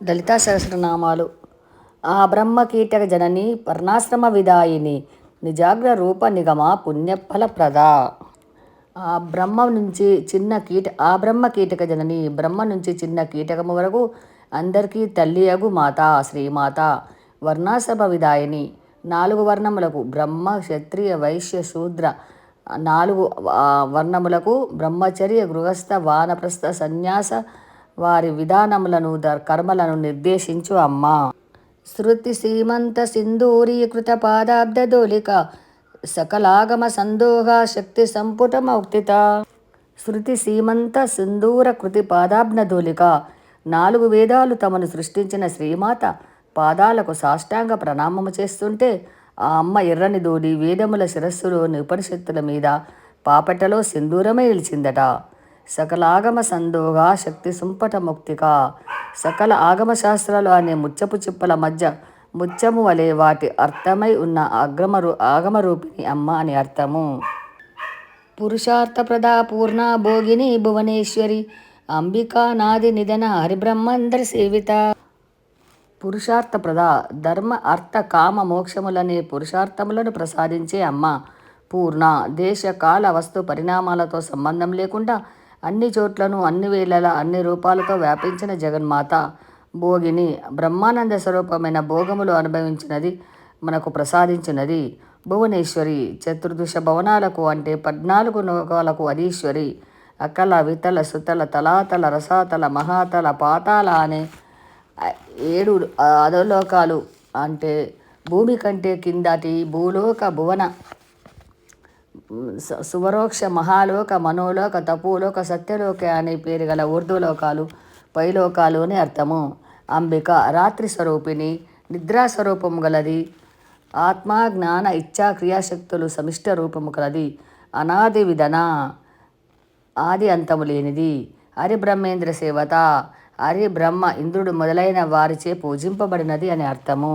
లలితా సహస్రనామాలు. ఆ బ్రహ్మ కీటక జనని వర్ణాశ్రమ విదాయిని నిజాగ్ర రూప నిగమ పుణ్యఫల ప్రద ఆ బ్రహ్మ నుంచి చిన్న కీట ఆ బ్రహ్మ కీటక జనని బ్రహ్మ నుంచి చిన్న కీటకము వరకు అందరికీ తల్లి అగు మాత శ్రీమాత వర్ణాశ్రమ విదాయిని నాలుగు వర్ణములకు బ్రహ్మ క్షత్రియ వైశ్య శూద్ర నాలుగు వర్ణములకు బ్రహ్మచర్య గృహస్థ వానప్రస్థ సన్యాస వారి విధానములను ద- కర్మలను నిర్దేశించు అమ్మ. శృతి సీమంత సింధూరీకృత పాదాబ్దోలిక సకలాగమ సందోహ శక్తి సంపుట మౌక్తిత శృతి సీమంత సింధూర కృతి పాదాబ్నధూలిక నాలుగు వేదాలు తమను సృష్టించిన శ్రీమాత పాదాలకు సాష్టాంగ ప్రణామము చేస్తుంటే ఆ అమ్మ ఎర్రని దూడి వేదముల శిరస్సులోని ఉపనిషత్తుల మీద పాపటలో సింధూరమే నిలిచిందట. సకల ఆగమ శక్తి సుంపట ముక్తికా సకల ఆగమ శాస్త్రాలు అనే ముచ్చపు చిప్పల మధ్య ముచ్చము వలె వాటి అర్థమై ఉన్న అగ్రమ రూ- ఆగమ రూపిణి అమ్మ అని అర్థము. పురుషార్థప్రదా పూర్ణ భోగిని భువనేశ్వరి అంబికా నాది నిధన హరిబ్రహ్మందరి సేవిత. పురుషార్థప్రద ధర్మ అర్థ కామ మోక్షములనే పురుషార్థములను ప్రసాదించే అమ్మ. పూర్ణ దేశ కాల వస్తు పరిణామాలతో సంబంధం లేకుండా అన్ని చోట్లను అన్ని వేళల అన్ని రూపాలతో వ్యాపించిన జగన్మాత. భోగిని బ్రహ్మానంద స్వరూపమైన భోగములు అనుభవించినది మనకు ప్రసాదించినది. భువనేశ్వరి చతుర్దశ భవనాలకు అంటే పద్నాలుగు లోకాలకు అధీశ్వరి. అకల వితల సుతల తలాతల రసాతల మహాతల పాతాల అనే ఏడు అధోలోకాలు అంటే భూమి కంటే కిందటి భూలోక భువన సువరోక్ష మహాలోక మనోలోక తపోలోక సత్యలోక అనే పేరు గల ఊర్ధ్వలోకాలు పైలోకాలు అని అర్థము. అంబిక రాత్రి స్వరూపిణి నిద్రా స్వరూపము గలది. ఆత్మ జ్ఞాన ఇచ్ఛా క్రియాశక్తులు సమిష్ట రూపము గలది అనాది విధన ఆది అంతము లేనిది. హరి బ్రహ్మేంద్ర సేవత హరి బ్రహ్మ ఇంద్రుడు మొదలైన వారిచే పూజింపబడినది అని అర్థము.